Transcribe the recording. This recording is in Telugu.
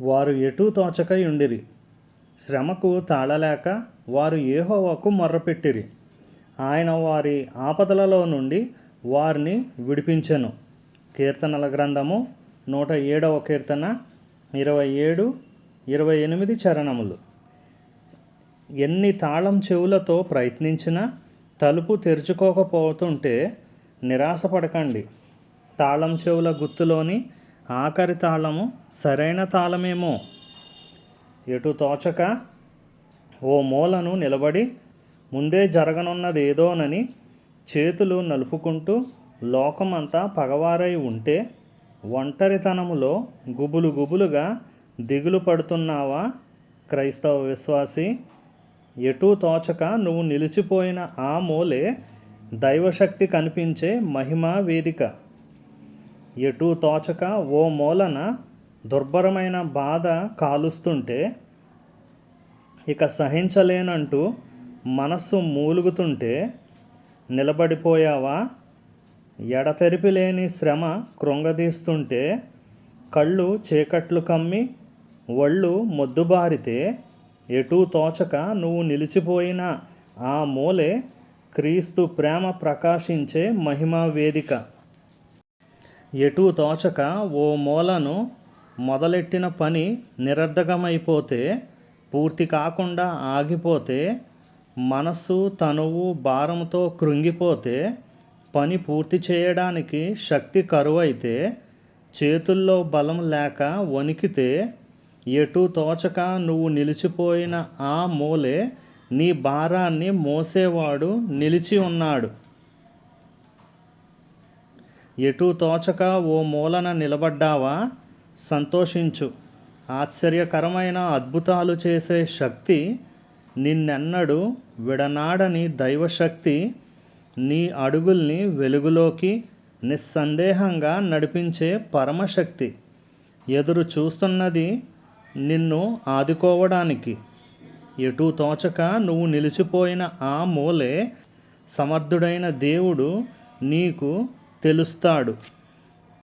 వారు ఎటూ తోచకై ఉండిరి. శ్రమకు తాళలేక వారు ఏహోవాకు మొర్రపెట్టిరి. ఆయన వారి ఆపదలలో నుండి వారిని విడిపించెను. కీర్తనల గ్రంథము నూట ఏడవ కీర్తన ఇరవై ఏడు ఇరవై ఎనిమిది చరణములు. ఎన్ని తాళం చెవులతో ప్రయత్నించినా తలుపు తెరుచుకోకపోతుంటే నిరాశపడకండి. తాళం చెవుల గుత్తులోని ఆఖరి తాళము సరైన తాళమేమో. ఎటు తోచక ఓ మూలను నిలబడి ముందే జరగనున్నదేదోనని చేతులు నలుపుకుంటూ లోకమంతా పగవారై ఉంటే ఒంటరితనములో గుబులు గుబులుగా దిగులు పడుతున్నావా? క్రైస్తవ విశ్వాసి ఎటూ తోచక నువ్వు నిలిచిపోయిన ఆ మూలే దైవశక్తి కనిపించే మహిమా వేదిక. ఎటూ తోచక ఓ మూలన దుర్భరమైన బాధ కాలుస్తుంటే ఇక సహించలేనంటూ మనస్సు మూలుగుతుంటే నిలబడిపోయావా? ఎడతెరిపి లేని శ్రమ కృంగదీస్తుంటే కళ్ళు చీకట్లు కమ్మి ఒళ్ళు మొద్దుబారితే ఎటూ తోచక నువ్వు నిలిచిపోయిన ఆ మూలే క్రీస్తు ప్రేమ ప్రకాశించే మహిమా వేదిక. ఎటూ తోచక ఓ మూలను మొదలెట్టిన పని నిరర్ధకమైపోతే పూర్తి కాకుండా ఆగిపోతే మనస్సు తనువు భారంతో కృంగిపోతే పని పూర్తి చేయడానికి శక్తి కరువైతే చేతుల్లో బలం లేక వణికితే ఎటు తోచక నువ్వు నిలిచిపోయిన ఆ మూలే నీ భారాన్ని మోసేవాడు నిలిచి ఉన్నాడు. ఎటూ తోచక ఓ మూలన నిలబడ్డావా? సంతోషించు. ఆశ్చర్యకరమైన అద్భుతాలు చేసే శక్తి నిన్నెన్నడు విడనాడని దైవశక్తి నీ అడుగుల్ని వెలుగులోకి నిస్సందేహంగా నడిపించే పరమశక్తి. ఎదురు చూస్తున్నది నిన్ను ఆదుకోవడానికి. ఎటు తోచక నువ్వు నిలిచిపోయిన ఆ మూలే సమర్థుడైన దేవుడు నీకు తెలుస్తాడు